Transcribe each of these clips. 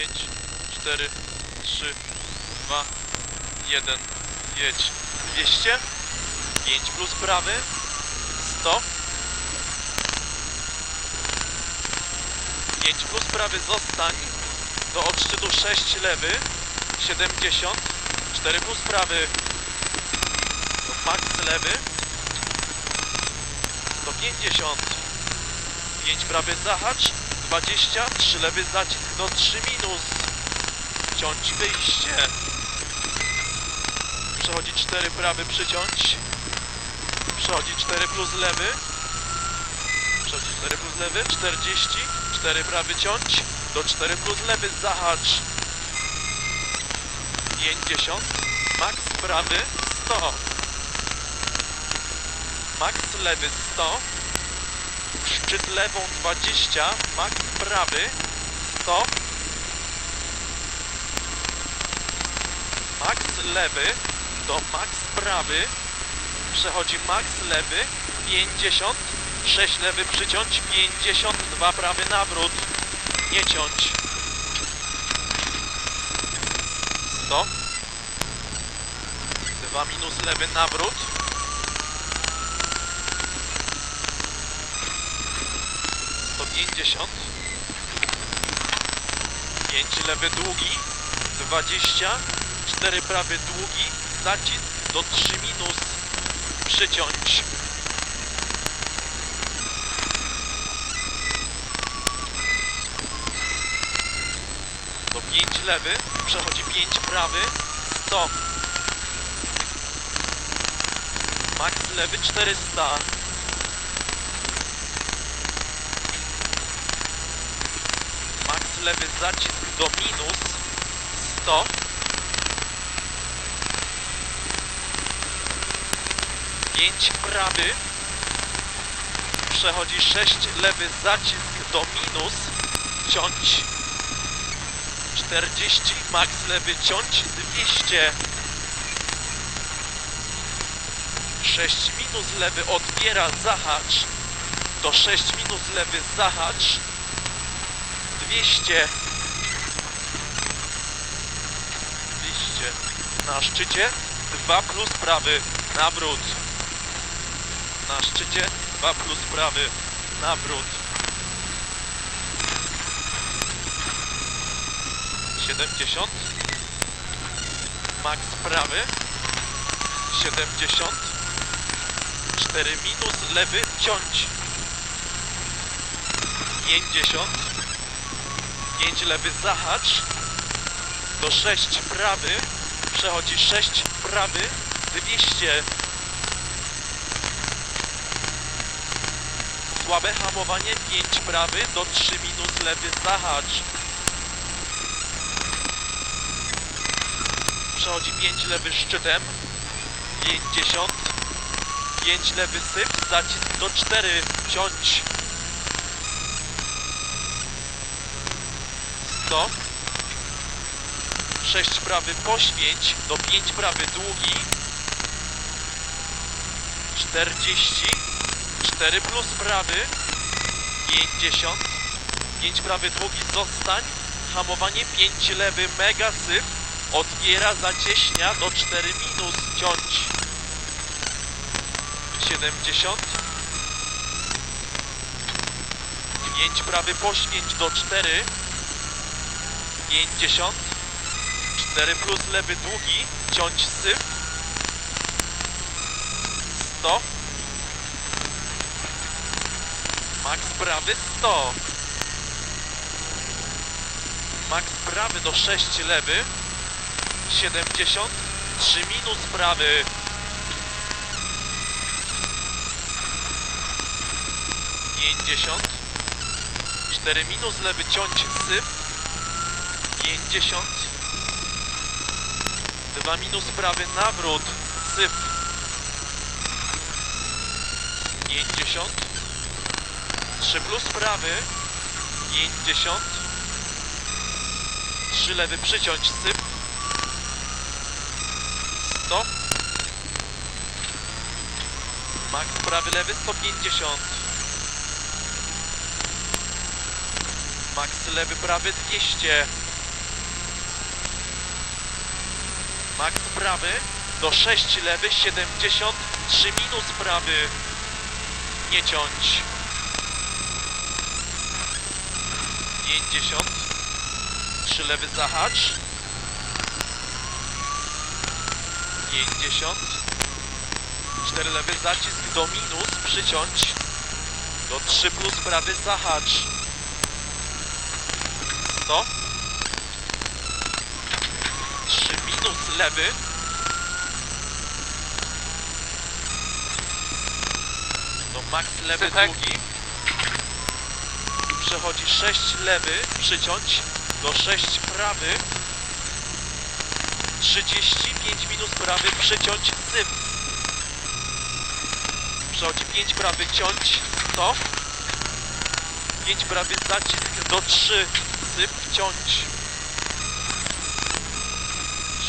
5, 4, 3, 2, 1. Jedź. 200. 5 plus prawy. 100. 5 plus prawy zostań. Do odszczytu 6 lewy. 70. 4 plus prawy. Do max lewy. 150. 5 prawy zahacz. 20. 3 lewy zacisk do 3 minus. Ciąć wyjście. Przechodzi 4 prawy przyciąć. Przechodzi 4 plus lewy. Przechodzi 4 plus lewy. 40. 4 prawy ciąć. Do 4 plus lewy zahacz. 50. Max prawy 100. Max lewy 100. Szczyt lewą 20. Max prawy 100. Max lewy do max prawy. Przechodzi max lewy 50. 6 lewy przyciąć 50. 2 prawy nawrót. Nie ciąć. 100. 2 minus lewy nawrót. 150. 5 lewy długi. 20. 4 prawy długi. Zacisk do 3 minus. Przyciąć. Do 5 lewy. Przechodzi 5 prawy. 100. Max lewy 400. Max lewy zacisk do minus 100. Pięć prawy. Przechodzi 6 lewy zacisk do minus. Ciąć. 40. Max lewy ciąć 200. 6 minus lewy odbiera zahacz. Do 6 minus lewy zahacz. 200 200 na szczycie 2 plus prawy nawrót na szczycie 2 plus prawy nawrót 70 max prawy. 70 4 minus lewy ciąć. 50 5 lewy zahacz. Do 6 prawy. Przechodzi 6 prawy. 200 słabe hamowanie. 5 prawy. Do 3 minus lewy zahacz. Przechodzi 5 lewy szczytem. 50 5 lewy syp zacisk do 4 ciąć 100 6 prawy poświęć do 5 prawy długi. 40 4 plus prawy. 50 5 prawy długi zostań. Hamowanie 5 lewy mega syf. Odbiera zacieśnia do 4 minus ciąć. 70 5 prawy poświęć do 4 50 4 plus lewy długi ciąć syf. 100 max prawy 100 max prawy do 6 lewy. 70 3 minus prawy. 50 4 minus lewy ciąć syf 50 2 minus prawy nawrót. Syf. 50 3 plus prawy. 50 3 lewy przyciąć. Syf. 100 max prawy lewy 150 max lewy prawy 200 max prawy, do 6 lewy, 70, 3 minus prawy, nie ciąć. 50, 3 lewy zahacz, 50, 4 lewy zacisk do minus, przyciąć, do 3 plus prawy zahacz, 100, 3 minus lewy, do max lewy Sypek. długi, przechodzi 6 lewy, przyciąć, do 6 prawy, 35 minus prawy, przyciąć, syp. Przechodzi 5 prawy, ciąć, stop. 5 prawy, zacisk do 3, syp, ciąć.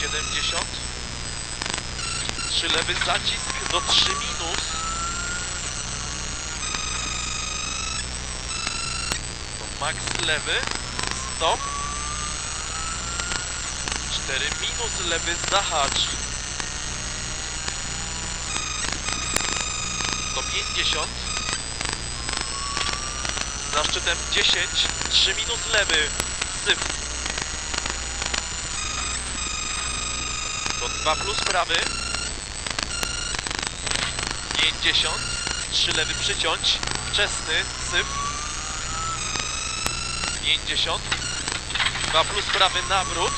70. 3 lewy, zacisk do 3 minus. To max lewy, stop. 4 minus lewy zahacz 150 za szczytem 10 3 minus lewy syp to 2 plus prawy. 50 3 lewy przyciąć. Wczesny syp 50 2 plus prawy nawrót.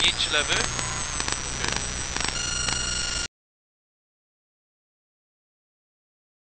5 lewy